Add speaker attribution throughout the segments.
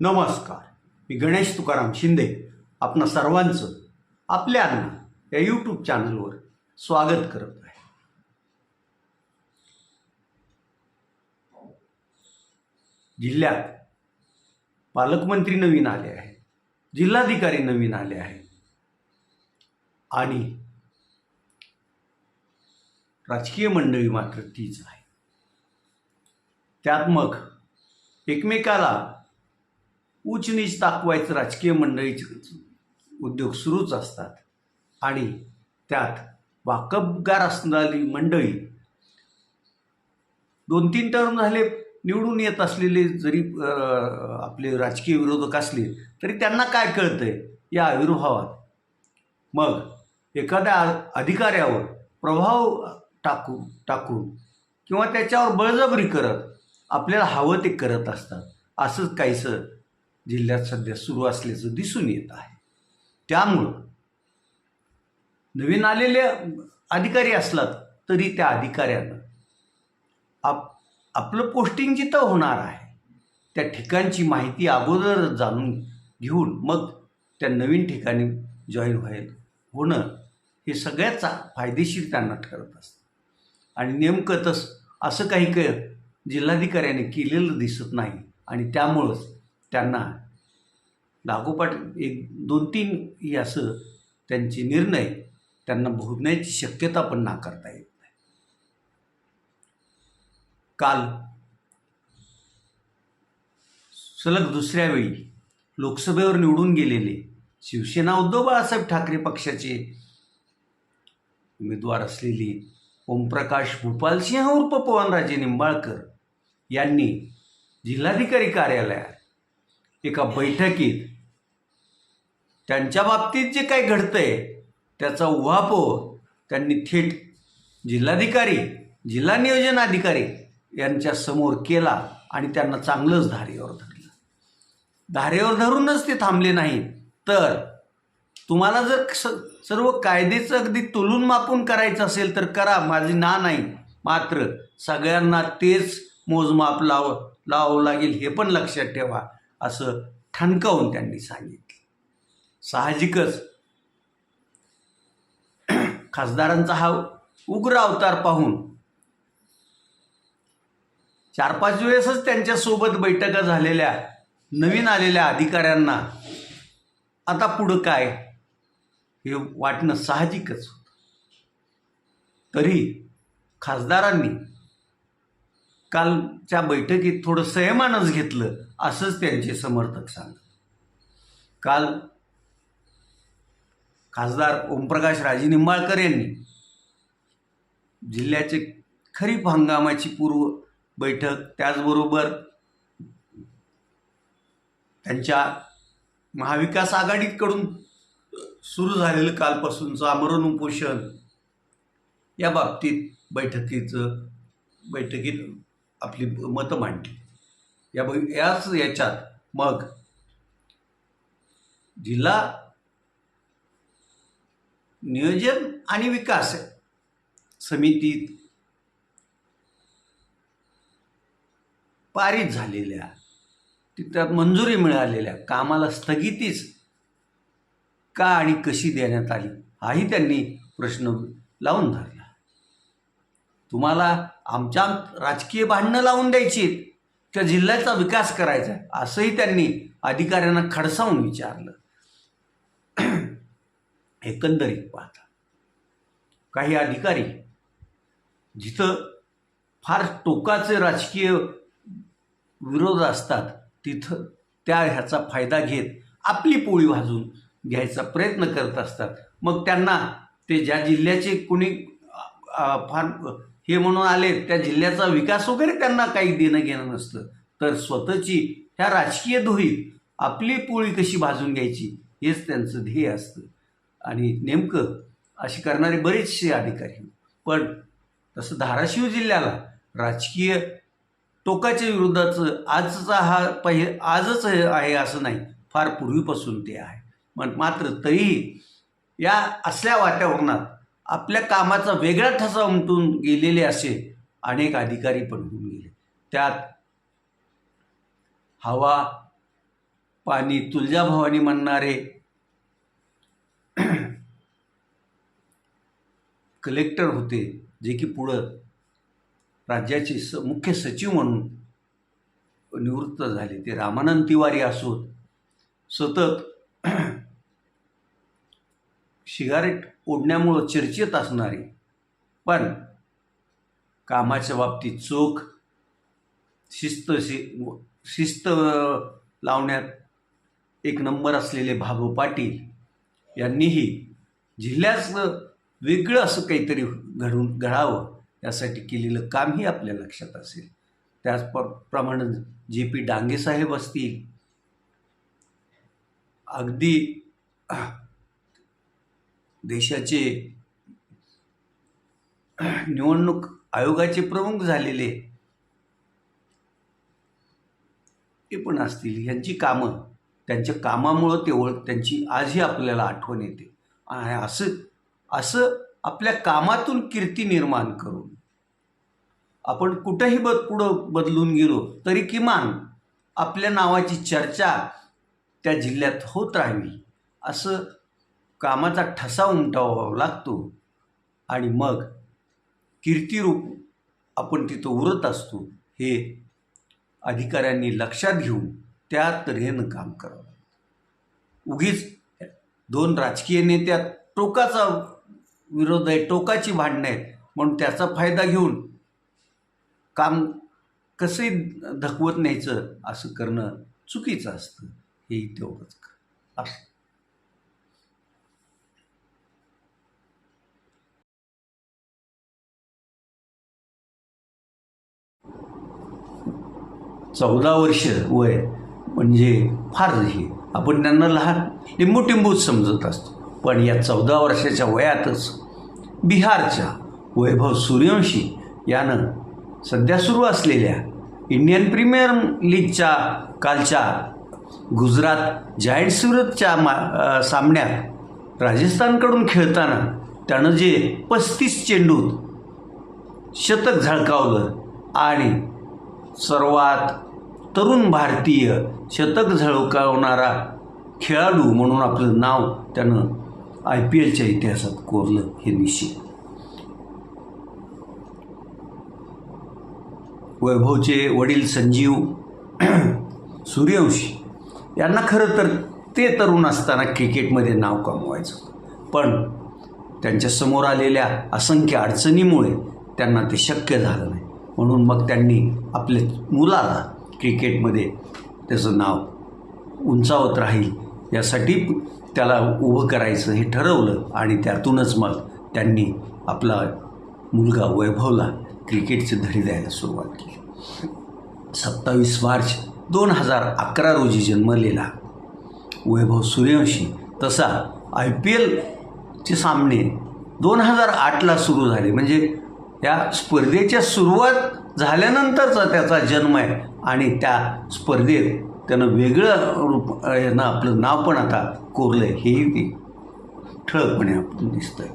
Speaker 1: नमस्कार. मी गणेश तुकाराम शिंदे. आपणा सर्वांचं आपल्या या यूट्यूब चॅनलवर स्वागत करत आहे. जिल्ह्यात पालकमंत्री नवीन आले आहेत. जिल्हाधिकारी नवीन आले आहेत. आणि राजकीय मंडळी मात्र तीच आहे त्यात मग एकमेकाला उच्च नीच दाखवायचं राजकीय मंडळीचे उद्योग सुरूच असतात. आणि त्यात वाकबगार असणारी मंडळी दोन तीन टर्म झाले निवडून येत असलेले जरी आपले राजकीय विरोधक असले तरी त्यांना काय कळतंय? या आविर्भावात. मग एखाद्या अधिकाऱ्यावर प्रभाव टाकू टाकून किंवा त्याच्यावर बळजबरी करत आपल्याला हवं ते करत असतात. असंच काहीसं जिल्ह्यात सध्या सुरू असल्याचं दिसून येत आहे. त्यामुळं नवीन आलेले अधिकारी असलात तरी त्या अधिकाऱ्यानं आप आपलं पोस्टिंग जिथं होणार आहे त्या ठिकाणची माहिती अगोदर जाणून घेऊन मग त्या नवीन ठिकाणी जॉईन व्हायला होणं हे सगळ्याचा फायदेशीर त्यांना ठरत असतं. आणि नेमकं तस असं काही क जिल्हाधिकाऱ्याने केलेलं दिसत नाही आणि त्यामुळंच त्यांना लागोपाठ एक दोन तीन ही असं त्यांचे निर्णय त्यांना भोगण्याची शक्यता पण नाकारता येत नाही. काल सलग दुसऱ्या वेळी लोकसभेवर निवडून गेलेले शिवसेना उद्धव बाळासाहेब ठाकरे पक्षाचे उमेदवार असलेले ओमप्रकाश भूपालसिंह उर्फ पवनराजे निंबाळकर यांनी जिल्हाधिकारी कार्यालयात एका बैठकीत त्यांच्या बाबतीत जे काही घडतंय त्याचा उहापोह त्यांनी थेट जिल्हाधिकारी जिल्हा नियोजन अधिकारी यांच्या समोर केला आणि त्यांना चांगलंच धारेवर धरलं. धारेवर धरूनच ते थांबले नाही तर तुम्हाला जर स- सर्व कायदेचं अगदी तुलून मापून करायचं असेल तर करा. माझी ना नाही मात्र सगळ्यांना तेच मोजमाप लाव लावावं लागेल हे पण लक्षात ठेवा असं ठणकावून त्यांनी सांगितलं. साहजिकच. खासदारांचा हा उग्र अवतार पाहून चार पाच वेळेसच त्यांच्यासोबत बैठका झालेल्या नवीन आलेल्या अधिकाऱ्यांना आता पुढं काय हे वाटणं साहजिकच होतं. तरी खासदारांनी कालच्या बैठकीत थोडं संयमानच घेतलं असंच त्यांचे समर्थक सांग काल खासदार ओमप्रकाश राजेनिंबाळकर यांनी जिल्ह्याचे खरीप हंगामाची पूर्व बैठक त्याचबरोबर त्यांच्या महाविकास आघाडीकडून सुरू झालेलं कालपासूनचं आमरण उपोषण या बाबतीत बैठकीचं बैठकीत आपली मतं मांडली. या बै याच याच्यात मग जिल्हा नियोजन आणि विकास समितीत पारित झालेल्या त्यात मंजुरी मिळालेल्या कामाला स्थगितीच का आणि कशी देण्यात आली हाही त्यांनी प्रश्न लावून धरला. तुम्हाला आमच्या राजकीय भांडणं लावून द्यायची त्या जिल्ह्याचा विकास करायचा असंही त्यांनी अधिकाऱ्यांना खडसावून विचारलं. एकंदरीत पाहता काही अधिकारी जिथं फार टोकाचे राजकीय विरोध असतात तिथं त्या ह्याचा फायदा घेत आपली पोळी भाजून घ्यायचा प्रयत्न करत असतात. मग त्यांना ते ज्या जिल्ह्याचे कुणी फार हे म्हणून आले त्या जिल्ह्याचा विकास वगैरे त्यांना काही देणं घेणं नसतं तर स्वतःची ह्या राजकीय धुळीत आपली पोळी कशी भाजून घ्यायची हेच त्यांचं ध्येय असतं. आणि नेमकं अशी करणारे बरेचसे अधिकारी पण तसं धाराशिव जिल्ह्याला राजकीय टोकाच्या विरुद्धाचं आजचा हा पहि आजच आहे असं नाही फार पूर्वीपासून ते आहे. पण मात्र तरीही या असल्या वातावरणात आपल्या कामाचा वेगळा ठसा उमटून गेलेले असे अनेक अधिकारी पण होऊन गेले. त्यात हवा पाणी तुळजाभवानी म्हणणारे कलेक्टर होते जे की पुढं राज्याचे स मुख्य सचिव म्हणून निवृत्त झाले. ते रामानंद तिवारी असोत. सतत सिगारेट ओढण्यामुळं चर्चेत असणारे पण कामाच्या बाबतीत चोख शिस्त शि शिस्त लावण्यात एक नंबर असलेले भागो पाटील यांनीही जिल्ह्याचं वेगळं असं काहीतरी घडून घडावं यासाठी केलेलं कामही आपल्या लक्षात असेल. त्याचप्रमाणे जे पी डांगेसाहेब असतील अगदी देशाचे निवडणूक आयोगाचे प्रमुख झालेले ते पण असतील. यांची कामं त्यांच्या कामामुळं ते ओळख त्यांची आजही आपल्याला आठवण येते. आणि असं असं आपल्या कामातून कीर्ती निर्माण करून आपण कुठंही बद पुढं बदलून गेलो तरी किमान आपल्या नावाची चर्चा त्या जिल्ह्यात होत राहावी असं कामाचा ठसा उमटावा लागतो आणि मग कीर्तिरूप आपण तिथं उरत असतो हे अधिकाऱ्यांनी लक्षात घेऊन त्या तऱ्हेनं काम करावं. उगीच दोन राजकीय नेत्या टोकाचा विरोध आहे टोकाची भांडणं आहेत. म्हणून त्याचा फायदा घेऊन काम कसंही धकवत न्यायचं असं करणं चुकीचं असतं. हेही तेवढंच असं चौदा वर्ष वय म्हणजे फार हे. आपण त्यांना लहान लिंबू टिंबूच समजत असतो. पण या चौदा वर्षाच्या वयातच बिहारच्या वैभव सूर्यवंशी यानं सध्या सुरू असलेल्या इंडियन प्रीमियर लीगच्या कालच्या गुजरात जायंट सुरतच्या मा सामन्यात राजस्थानकडून खेळताना त्यानं जे पस्तीस चेंडूत शतक झळकावलं आणि सर्वात तरुण भारतीय शतक झळकावणारा खेळाडू म्हणून आपलं नाव त्यानं आय पी एलच्या इतिहासात कोरलं हे निश्चित. वैभवचे वडील संजीव सूर्यवंशी यांना खरं तर ते तरुण असताना क्रिकेटमध्ये नाव कमवायचं. पण त्यांच्यासमोर आलेल्या असंख्य अडचणीमुळे त्यांना ते शक्य झालं नाही. म्हणून मग त्यांनी आपल्या मुलाला क्रिकेटमध्ये त्याचं नाव उंचावत राहील यासाठी त्याला उभं करायचं हे ठरवलं आणि त्यातूनच मग त्यांनी आपला मुलगा वैभवला क्रिकेटचे धडे द्यायला सुरुवात केली. सत्तावीस मार्च दोन हजार अकरा रोजी जन्मलेला वैभव सूर्यवंशी तसा आय पी एलचे सामने दोन हजार आठला सुरू झाले. म्हणजे या स्पर्धेच्या सुरुवात झाल्यानंतरचा त्याचा जन्म आहे आणि त्या स्पर्धेत त्यानं वेगळं रूप यांना आपलं नाव पण आता कोरलं आहे हेही ते ठळकपणे आपण दिसतं आहे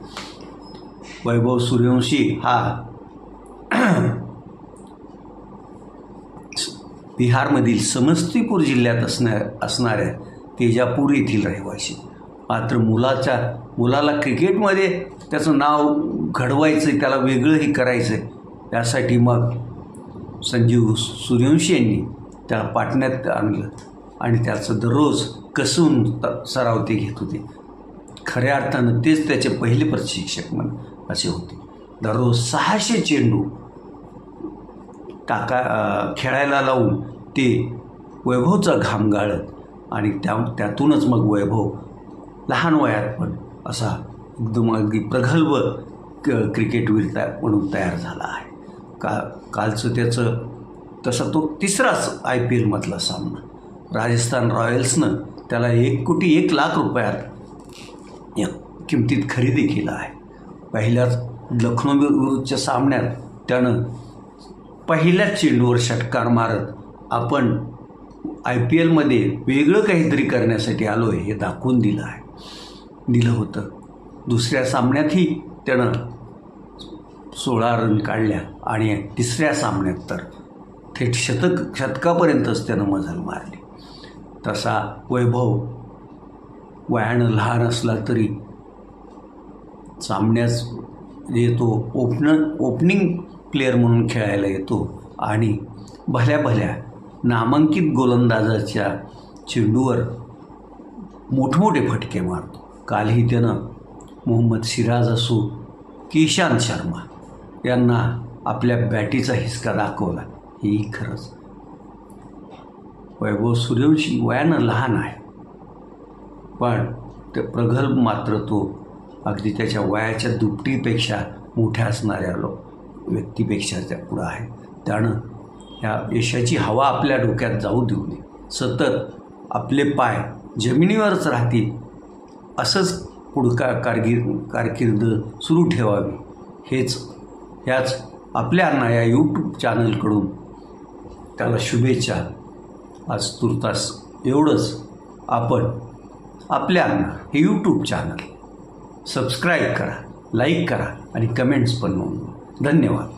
Speaker 1: वैभव सूर्यवंशी हा बिहारमधील समस्तीपूर जिल्ह्यात असणार असणाऱ्या तेजापूर येथील रहिवासी मात्र मुलाच्या मुलाला क्रिकेटमध्ये त्याचं नाव घडवायचं त्याला वेगळंही करायचं आहे यासाठी मग संजीव सूर्यवंशी यांनी त्याला पाटण्यात आणलं. आणि त्याचं दररोज कसून त- सराव ते घेत होते. खऱ्या अर्थानं तेच त्याचे पहिले प्रशिक्षक म्हण असे होते. दररोज सहाशे चेंडू टाका खेळायला लावून ते वैभवचा घाम गाळत आणि त्या त्यातूनच मग वैभव लहान वयात पण असा एकदम अगदी प्रगल्भ क क्रिकेटवीर तया म्हणून तयार झाला आहे. का कालचं त्याचं तसा तो तिसराच आय पी एलमधला सामना. राजस्थान रॉयल्सनं त्याला एक कोटी एक लाख रुपयात या किमतीत खरेदी केला आहे. पहिल्याच लखनौ विरुद्धच्या सामन्यात त्यानं पहिल्याच चेंडूवर षटकार मारत आपण आय पी एलमध्ये वेगळं काहीतरी करण्यासाठी आलो आहे हे दाखवून दिलं आहे. दिलं होतं. दुसऱ्या सामन्यातही त्यानं सोळा रन काढल्या आणि तिसऱ्या सामन्यात तर थेट शतक शतकापर्यंतच त्यानं मजल मारली. तसा वैभव वयानं लहान असला तरी सामन्यास येतो ओपन ओपनिंग प्लेअर म्हणून खेळायला येतो आणि भल्या भल्या नामांकित गोलंदाजाच्या चेंडूवर मोठमोठे फटके मारतो. कालही त्यानं मोहम्मद सिराज असो की इशांत शर्मा यांना आपल्या बॅटीचा हिसका दाखवला. हेही खरंच. वैभव सूर्यवंशी वयानं लहान आहे. पण ते प्रगल्भ मात्र तो अगदी त्याच्या वयाच्या दुपटीपेक्षा मोठ्या असणाऱ्या लो व्यक्तीपेक्षा त्या पुढं आहे. त्यानं ह्या यशाची हवा आपल्या डोक्यात जाऊ देऊ नये. सतत आपले पाय जमिनीवरच राहतील असंच पुढका कारगिर कारकीर्द सुरू ठेवावी. हेच ह्याच आपल्यांना या यूट्यूब चॅनलकडून त्याला शुभेच्छा. आज तुर्तास एवढंच. आपण आपल्या हे यूट्यूब चॅनल सबस्क्राईब करा लाईक करा आणि कमेंट्स पण नोंदवा. धन्यवाद.